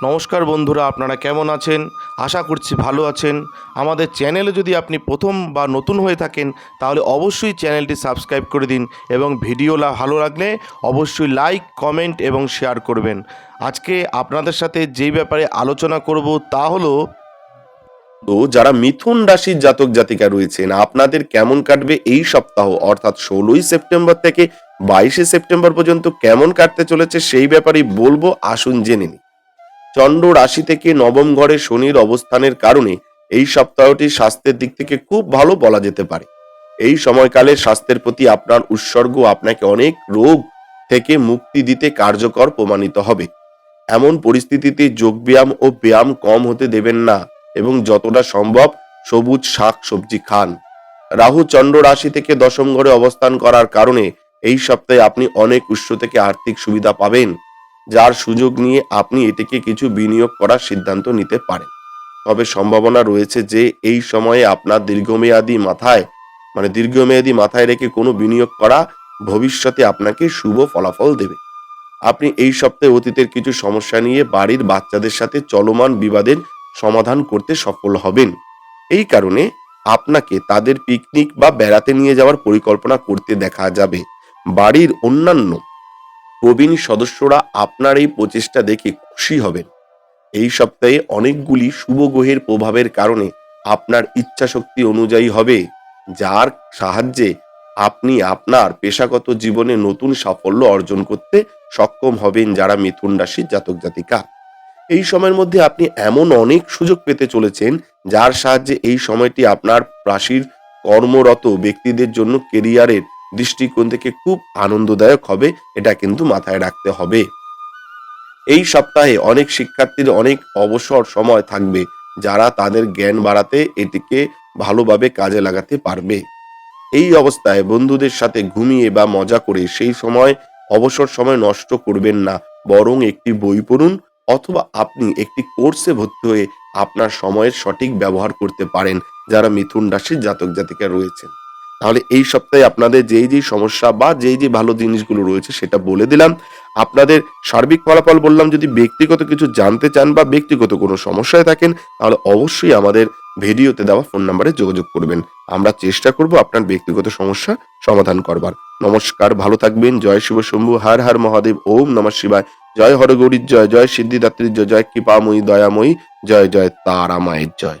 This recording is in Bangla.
নমস্কার বন্ধুরা, আপনারা কেমন আছেন? আশা করছি ভালো আছেন। আমাদের চ্যানেলে যদি আপনি প্রথম বা নতুন হয়ে থাকেন, তাহলে অবশ্যই চ্যানেলটি সাবস্ক্রাইব করে দিন এবং ভিডিওলা ভালো লাগলে অবশ্যই লাইক, কমেন্ট এবং শেয়ার করবেন। আজকে আপনাদের সাথে যেই ব্যাপারে আলোচনা করব তা হলো, তো যারা মিথুন রাশির জাতক জাতিকা রয়েছেন, আপনাদের কেমন কাটবে এই সপ্তাহ? অর্থাৎ ষোলোই সেপ্টেম্বর থেকে বাইশে সেপ্টেম্বর পর্যন্ত কেমন কাটতে চলেছে সেই ব্যাপারেই বলব, আসুন জেনে নিই। চন্দ্র রাশি থেকে নবম ঘরে শনির অবস্থানের কারণে এই সপ্তাহটি স্বাস্থ্যের দিক থেকে খুব ভালো বলা যেতে পারে। এই সময়কালে স্বাস্থ্যের প্রতি আপনার উৎসর্গ, আপনাকে অনেক রোগ থেকে মুক্তি দিতে কার্যকর প্রমাণিত হবে। এমন পরিস্থিতিতে যোগব্যায়াম ও ব্যায়াম কম হতে দেবেন না এবং যতটা সম্ভব সবুজ শাক সবজি খান। রাহু চন্দ্র রাশি থেকে দশম ঘরে অবস্থান করার কারণে এই সপ্তাহে আপনি অনেক উৎস থেকে আর্থিক সুবিধা পাবেন। যার সুযোগ নিয়ে আপনি এটিকে কিছু বিনিয়োগ করার সিদ্ধান্ত নিতে পারেন। তবে সম্ভাবনা রয়েছে যে এই সময়ে আপনার দীর্ঘমেয়াদী মাথায় মানে দীর্ঘমেয়াদী মাথায় রেখে কোনো বিনিয়োগ করা ভবিষ্যতে আপনাকে শুভ ফলাফল দেবে। আপনি এই সপ্তাহে অতীতের কিছু সমস্যা নিয়ে বাড়ির বাচ্চাদের সাথে চলমান বিবাদের সমাধান করতে সফল হবেন। এই কারণে আপনাকে তাদের পিকনিক বা বেড়াতে নিয়ে যাওয়ার পরিকল্পনা করতে দেখা যাবে। বাড়ির অন্যান্য প্রবীণ সদস্যরা আপনার এই প্রচেষ্টা দেখে খুশি হবেন। এই সপ্তাহে অনেকগুলি শুভ গ্রহের প্রভাবের কারণে আপনার ইচ্ছা শক্তি অনুযায়ী হবে, যার সাহায্যে আপনি আপনার পেশাগত জীবনে নতুন সাফল্য অর্জন করতে সক্ষম হবেন যারা মিথুন রাশির জাতক জাতিকা। এই সময়ের মধ্যে আপনি এমন অনেক সুযোগ পেতে চলেছেন, যার সাহায্যে এই সময়টি আপনার রাশির কর্মরত ব্যক্তিদের জন্য কেরিয়ারের দৃষ্টিকোণ থেকে খুব আনন্দদায়ক হবে, এটা কিন্তু মাথায় রাখতে হবে। এই সপ্তাহে অনেক শিক্ষার্থীর অনেক অবসর সময় থাকবে, যারা তাদের জ্ঞান বাড়াতে এটিকে ভালোভাবে কাজে লাগাতে পারবে। এই অবস্থায় বন্ধুদের সাথে ঘুমিয়ে বা মজা করে সেই সময় অবসর সময় নষ্ট করবেন না, বরং একটি বই পড়ুন অথবা আপনি একটি কোর্সে ভর্তি হয়ে আপনার সময়ের সঠিক ব্যবহার করতে পারেন, যারা মিথুন রাশির জাতক জাতিকা রয়েছেন। তাহলে এই সপ্তাহে আপনাদের যেই যেই সমস্যা বা যেই যে ভালো জিনিসগুলো রয়েছে সেটা বলে দিলাম। আপনাদের সার্বিক ফলাফল বললাম, যদি ব্যক্তিগত কিছু জানতে চান বা ব্যক্তিগত কোনো সমস্যায় থাকেন, তাহলে অবশ্যই আমাদের ভিডিওতে দেওয়া ফোন নাম্বারে যোগাযোগ করবেন। আমরা চেষ্টা করব আপনার ব্যক্তিগত সমস্যা সমাধান করবার। নমস্কার, ভালো থাকবেন, জয় শিব শম্ভু, হার হার মহাদেব, ওম নমঃ শিবায়। জয় হরগৌরীর জয় জয় সিদ্ধিদাত্রীর জয় জয় কৃপাময়ী, দয়াময়ী, জয় জয় তারা মায়ের জয়।